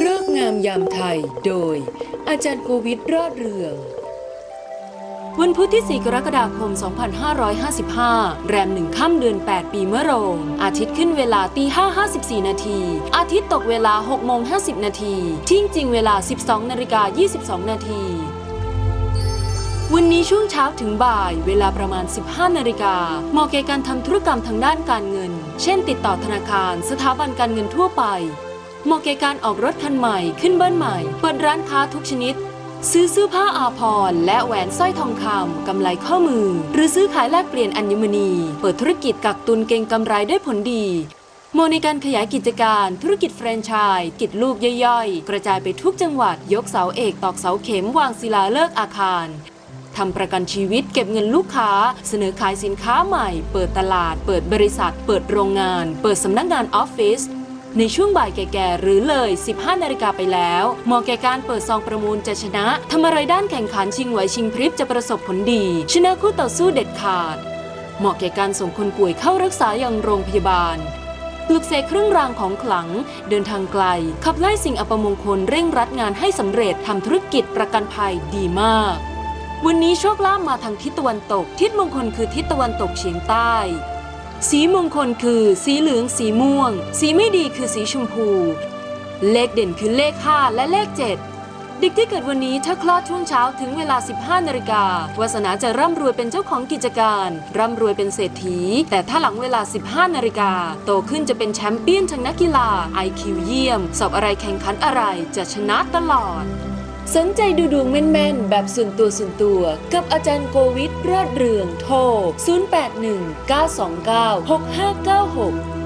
เลิกษ์งามยามไทยโดย อาจารย์โควิดรอดเรือง วันพุธที่ 4 กรกฎาคม 2555 แรมหนึ่งค่ำเดือน 8 ปีเมะโรง อาทิตย์ขึ้นเวลาตี5 54 นาที อาทิตย์ตกเวลา6โมง50 นาที ทิ้งจริงเวลา 12 นาฬิกา22 นาที วันนี้ช่วงเช้าถึงบ่ายเวลาประมาณ 15 นาฬิกาเหมาะแก่การทำธุรกรรมทางด้านการเงิน เช่น ติดต่อธนาคาร สถาบันการเงินทั่วไป เหมาะแก่การออกรถคันใหม่ขึ้นบ้านใหม่ เปิดร้านค้าทุกชนิด ซื้อเสื้อผ้าอาภรณ์และแหวนสร้อยทองคำกำไลข้อมือ หรือซื้อขายแลกเปลี่ยนอัญมณี เปิดธุรกิจกักตุนเก่งกำไรได้ผลดีโมในการขยายกิจการธุรกิจแฟรนไชส์กิจลูกย่อยๆ กระจายไปทุกจังหวัดยกเสาเอกตอกเสาเข็มวางศิลาฤกษ์อาคาร ทำประกันชีวิตเก็บเงินลูกค้า เสนอขายสินค้าใหม่ เปิดตลาด เปิดบริษัท เปิดโรงงาน เปิดสำนักงานออฟฟิศในช่วงบ่ายแก่ๆ หรือเลย 15 นาฬิกาไปแล้วเหมาะแก่การเปิดซองประมูลจะชนะทำอะไรด้านแข่งขันชิงไหวชิงพริบจะประสบผลดี ชนะคู่ต่อสู้เด็ดขาด เหมาะแก่การส่งคนป่วยเข้ารักษาอย่างโรงพยาบาลปลุกเสกเครื่องรางของขลัง เดินทางไกล ขับไล่สิ่งอัปมงคลเร่งรัดงานให้สำเร็จทำธุรกิจประกันภัยดีมาก วันนี้โชคลาภมาทางทิศตะวันตก ทิศมงคลคือทิศตะวันตกเฉียงใต้ สีมงคลคือ สีเหลือง สีม่วง สีไม่ดีคือสีชมพู เลขเด่นคือเลข 5 และเลข 7 เด็กที่เกิดวันนี้ถ้าคลอดช่วงเช้าถึงเวลา 15นาฬิกาวาสนาจะร่ำรวยเป็นเจ้าของกิจการ ร่ำรวยเป็นเศรษฐี แต่ถ้าหลังเวลา 15นาฬิกาโตขึ้นจะเป็นแชมเปี้ยนทางนักกีฬา IQ เยี่ยม สอบอะไรแข่งขันอะไรจะชนะตลอด สนใจดูดวงแม่นๆ แบบส่วนตัวส่วนตัว กับอาจารย์โกวิทรอดเรืองโทร 081 929 6596